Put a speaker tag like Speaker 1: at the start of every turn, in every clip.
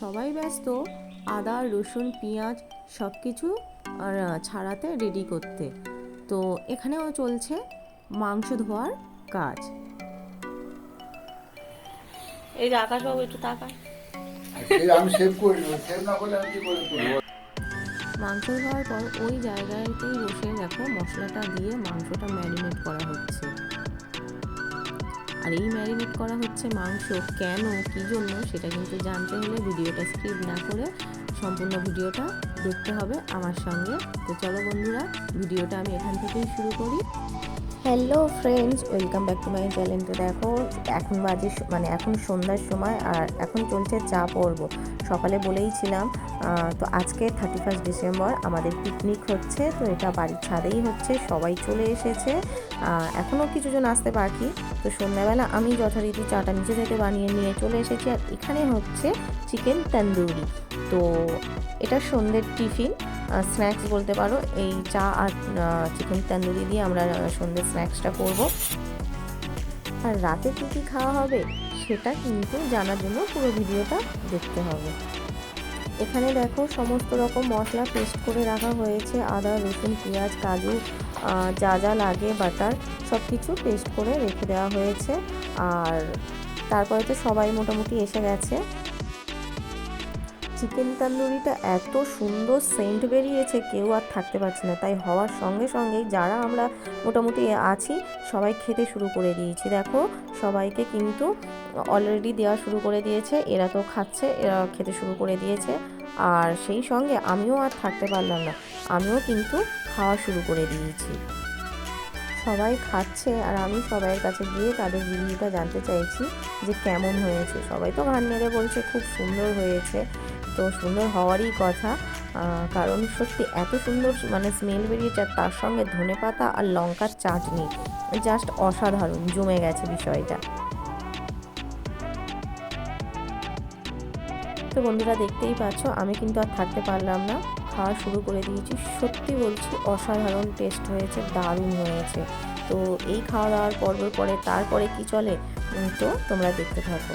Speaker 1: সবাই ব্যস্ত আদা রসুন পেঁয়াজ সব কিছু আর ছাড়াতে রেডি করতে। তো এখানেও চলছে মাংস ধোয়ার কাজ।
Speaker 2: এই যে আকাশ বাবু একটু তাকা
Speaker 3: এই আমি সেভ করে নেব সেভ না করলে আমি কি করে করব?
Speaker 1: মাংস ধোয়ার পর ওই জায়গাতেই বসে দেখো মশলাটা দিয়ে মাংসটা ম্যারিনেট করা হচ্ছে। আর এই ম্যারিনেট করা হচ্ছে মাংস কেন, কী জন্য, সেটা কিন্তু জানতে হলে ভিডিওটা স্কিপ না করে সম্পূর্ণ ভিডিওটা দেখতে হবে আমার সঙ্গে। তো চলো বন্ধুরা, ভিডিওটা আমি এখান থেকেই শুরু করি। Hello friends welcome back to my channel তো দেখো, এখন বাজে মানে এখন সন্ধ্যার সময় আর এখন চলছে চা পর্ব। সকালে বলেইছিলাম তো আজকে থার্টি ফার্স্ট ডিসেম্বর আমাদের পিকনিক হচ্ছে, তো এটা বাড়ির ছাদেই হচ্ছে, সবাই চলে এসেছে এখনও কিছুজন আসতে বাকি। তো সন্ধ্যাবেলা আমি যথারীতি চাটা নিচে থেকে বানিয়ে নিয়ে চলে এসেছি, আর এখানে হচ্ছে চিকেন তন্দুরি তো এটা সন্ধ্যের টিফিন স্ন্যাক্স বলতে পারো, এই চা আর চিকেন তন্দুরি দিয়ে আমরা সন্ধ্যের স্ন্যাক্সটা করব। আর রাতে কী কী খাওয়া হবে? সেটা কিন্তু জানার জন্য পুরো ভিডিওটা দেখতে হবে। এখানে দেখো সমস্ত রকম মশলা পেস্ট করে রাখা হয়েছে। আদা, রসুন, পেঁয়াজ, কাজু যা যা লাগে, বাটার সব কিছু পেস্ট করে রেখে দেওয়া হয়েছে। আর তারপরে তো সবাই মোটামুটি এসে গেছে। চিকেন তন্দুরিটা এত সুন্দর সেন্ট বেরিয়েছে, কেউ আর থাকতে পারছে না। তাই হওয়ার সঙ্গে সঙ্গেই যারা আমরা মোটামুটি আছি, সবাই খেতে শুরু করে দিয়েছি। দেখো, সবাইকে কিন্তু অলরেডি দেওয়া শুরু করে দিয়েছে, এরা তো খাচ্ছে, এরা খেতে শুরু করে দিয়েছে। আর সেই সঙ্গে আমিও আর থাকতে পারলাম না, আমিও কিন্তু খাওয়া শুরু করে দিয়েছি। সবাই খাচ্ছে আর আমি সবাইয়ের কাছে গিয়ে তাদের রিভিউটা জানতে চাইছি যে কেমন হয়েছে। সবাই তো ঘান মেরে বলছে, খুব সুন্দর হয়েছে। তো সুন্দর হওয়ারই কথা কারণ সত্যি এত সুন্দর মানে স্মেল বেরিয়েছে আর তার সঙ্গে ধনে পাতা আর লঙ্কার চাটনি জাস্ট অসাধারণ, জমে গেছে বিষয়টা। তো বন্ধুরা দেখতেই পাচ্ছ, আমি কিন্তু আর থাকতে পারলাম না। খাওয়া শুরু করে দিয়েছি। সত্যি বলছি, অসাধারণ টেস্ট হয়েছে, দারুণ হয়েছে। তো এই খাওয়া দাওয়ার পর্বের পরে তারপরে কি চলে? তো তোমরা দেখতে থাকো।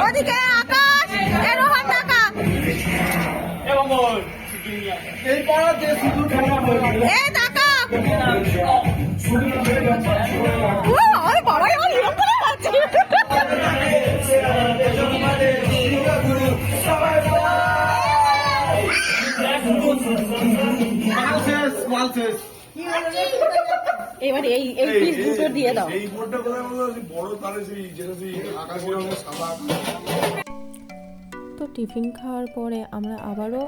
Speaker 2: ওদিকে আকাশ এ রোহন টাকা এ টাকা ও আরে বাবা এবার এরকম করে মারছে এবার এই এই পিস দুটো দিয়ে দাও।
Speaker 4: এই বোর্ডটা বলো বড় তারে সেই যেটা সেই আকাশি রঙের সাদা।
Speaker 1: তো টিফিন খাওয়ার পরে আমরা আবারও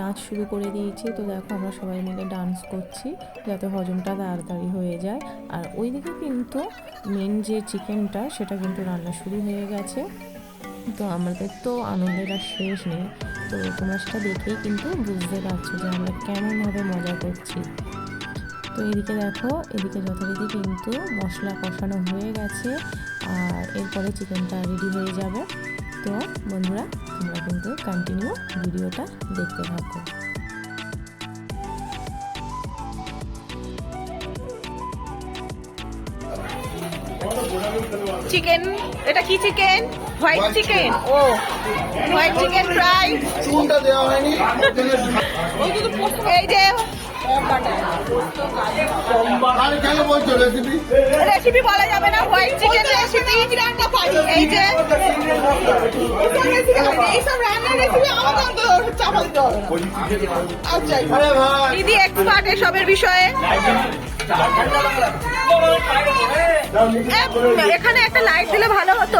Speaker 1: নাচ শুরু করে দিয়েছি। তো দেখো আমরা সবাই মিলে ডান্স করছি যাতে হজমটা তাড়াতাড়ি হয়ে যায়। আর ওইদিকে কিন্তু মেন যে চিকেনটা সেটা কিন্তু রান্না শুরু হয়ে গেছে। তো আমাদের তো আনন্দের আর শেষ নেই। তো তোমরা সেটা দেখেই কিন্তু বুঝতে পারছ যে আমরা কেমনভাবে মজা করছি। তো এদিকে দেখো এদিকে যথারীতি কিন্তু মশলা কষানো হয়ে গেছে আর এরপরে চিকেনটা রেডি হয়ে যাবে। তো বন্ধুরা তোমরা কিন্তু কন্টিনিউ ভিডিওটা দেখতে থাকো।
Speaker 2: চিকেন এটা কি চিকেন হোয়াইট চিকেন ও হোয়াইট চিকেন ফ্রাই
Speaker 3: চুনটা দেওয়া হয়নি।
Speaker 2: এই যে
Speaker 3: রেসিপি
Speaker 2: রেসিপি বলা যাবে না হোয়াইট চিকেন রেসিপি এই যে এইসব রান্নার রেসিপি আমাকে চাপা দিতে হবে না
Speaker 3: আরে ভাই
Speaker 2: দিদি এক্সপার্ট এসবের বিষয়ে। এখানে একটা লাইট দিলে ভালো হতো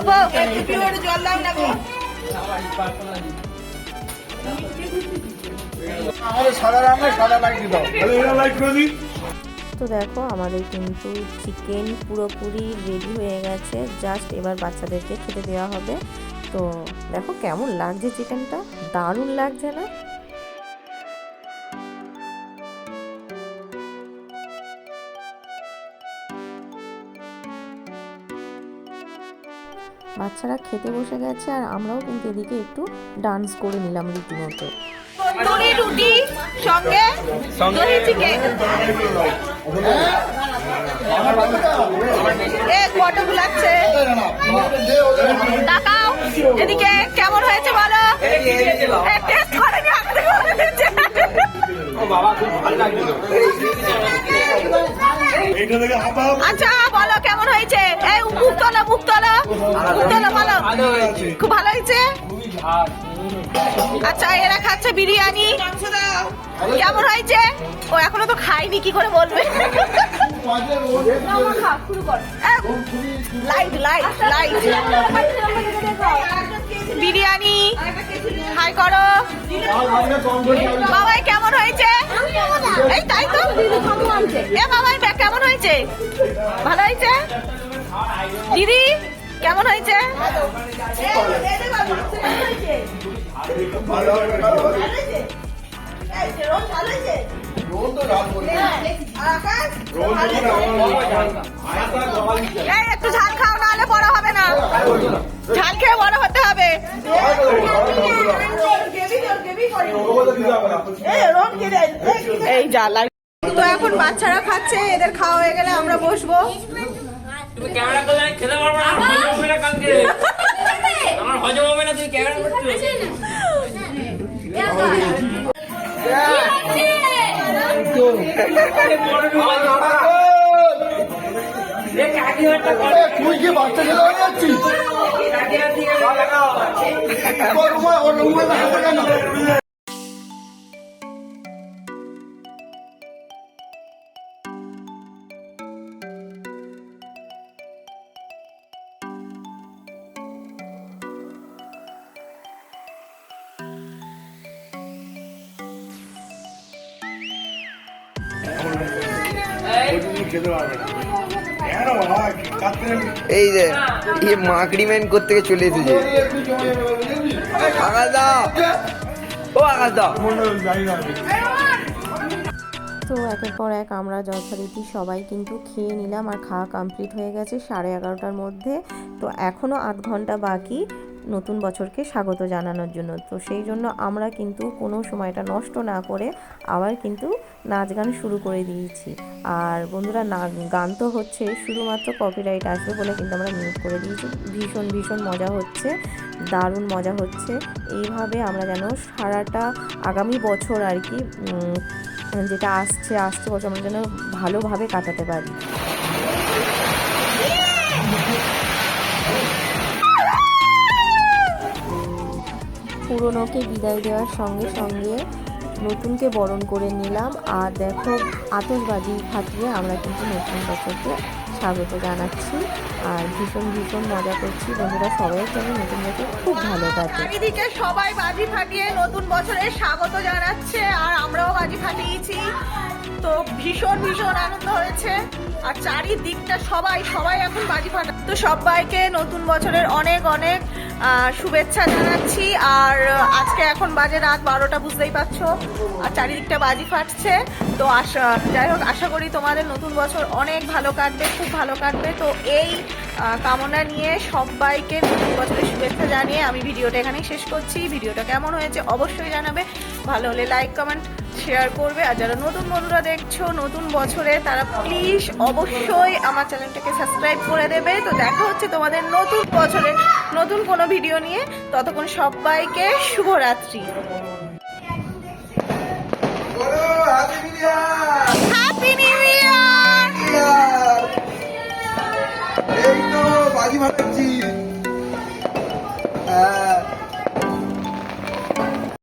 Speaker 2: জল দাও না
Speaker 1: তো দেখো আমাদের কিন্তু চিকেন পুরোপুরি রেডি হয়ে গেছে। জাস্ট এবার বাচ্চাদেরকে খেতে দেওয়া হবে। তো দেখো কেমন লাগছে চিকেনটা দারুণ লাগছে না? বাচ্চারা খেতে বসে গেছে আর আমরাও কিন্তু এদিকে একটু ডান্স করে নিলাম রীতিমতো।
Speaker 2: রুটি সঙ্গে দহি চিকেন। এ ফটো গুলাচ্ছে তাকাও এদিকে কেমন হয়েছে বলো? টেস্ট করেনি দিচ্ছে। আচ্ছা বলো কেমন হয়েছে? এই মুখ তোলো মুখ খুব ভালো হয়েছে? আচ্ছা এরা খাচ্ছে বিরিয়ানি। কেমন হয়েছে? ও, এখনও তো খাইনি কি করে বলবে? বিরিয়ানি, হাই করো। বাবাই, কেমন হয়েছে? এই, তাই তো। এ, বাবাই, কেমন হয়েছে? ভালো হয়েছে? দিদি? কেমন হয়েছে? একটু ঝাল খাও, নাহলে বড় হবে না। ঝাল খেয়ে বড় হতে হবে। এই লাই তো এখন বাচ্চারা খাচ্ছে, এদের খাওয়া হয়ে গেলে আমরা বসবো।
Speaker 5: তুমি ক্যামেরা করলে আমি খেতে পারব না হজম হবে না কালকে। আমার হজম হবে না তুমি ক্যামেরা করছ এ কাকিমাটা করে।
Speaker 3: তুই কি বাচ্চা ছেলে হয়ে যাচ্ছিস
Speaker 5: কাকিমা
Speaker 3: ওর রুমা ওর রুমা দেখাতে কেন
Speaker 6: এই যে, এই মাকড়ি ম্যান করতে চলে এসেছে? ও
Speaker 1: তো একের পর এক আমরা যথারীতি সবাই কিন্তু খেয়ে নিলাম আর খাওয়া কমপ্লিট হয়ে গেছে সাড়ে এগারোটার মধ্যে। তো এখনও আধ ঘণ্টা বাকি। নতুন বছরকে স্বাগত জানানোর জন্য। তো সেই জন্য আমরা কিন্তু কোনো সময়টা নষ্ট না করে আবার কিন্তু নাচ গান শুরু করে দিয়েছি। আর বন্ধুরা, না, গান তো হচ্ছে, শুধুমাত্র কপিরাইট আসবে বলে কিন্তু আমরা মিউট করে দিয়েছি। ভীষণ ভীষণ মজা হচ্ছে, দারুণ মজা হচ্ছে। এইভাবে আমরা যেন সারাটা আগামী বছর আর কি যেটা আসছে আসছে বছর আমরা যেন ভালোভাবে কাটাতে পারি। পুরনোকে বিদায় দেওয়ার সঙ্গে সঙ্গে নতুনকে বরণ করে নিলাম। আর দেখো আতশবাজি ফাটিয়ে আমরা কিন্তু নতুন বছরকে স্বাগত জানাচ্ছি। আর ভীষণ ভীষণ মজা করছি। বন্ধুরা, সবাই যেন নতুন বছর খুব ভালো কাটে।
Speaker 2: চারিদিকে সবাই বাজি ফাটিয়ে নতুন বছরের স্বাগত জানাচ্ছে, আর আমরাও বাজি ফাটিয়েছি। তো ভীষণ ভীষণ আনন্দ হয়েছে। আর চারিদিকটা সবাই সবাই এখন বাজি ফাটা তো সবাইকে নতুন বছরের অনেক অনেক শুভেচ্ছা জানাচ্ছি। আর আজকে এখন বাজে রাত বারোটা, বুঝতেই পারছ? আর চারিদিকটা বাজি ফাটছে। তো আশা, যাই হোক, আশা করি তোমাদের নতুন বছর অনেক ভালো কাটবে, খুব ভালো কাটবে। তো এই কামনা নিয়ে সবাইকে নতুন বছরের শুভেচ্ছা জানিয়ে আমি ভিডিওটা এখানেই শেষ করছি। ভিডিওটা কেমন হয়েছে অবশ্যই জানাবে। ভালো হলে লাইক কমেন্ট শেয়ার করবে। আর যারা নতুন বন্ধুরা দেখছ, নতুন বছরে, তারা প্লিজ অবশ্যই আমার চ্যানেলটাকে সাবস্ক্রাইব করে দেবে। তো দেখা হচ্ছে তোমাদের নতুন বছরে নতুন কোনো ভিডিও নিয়ে। ততক্ষণ সবাইকে শুভরাত্রি।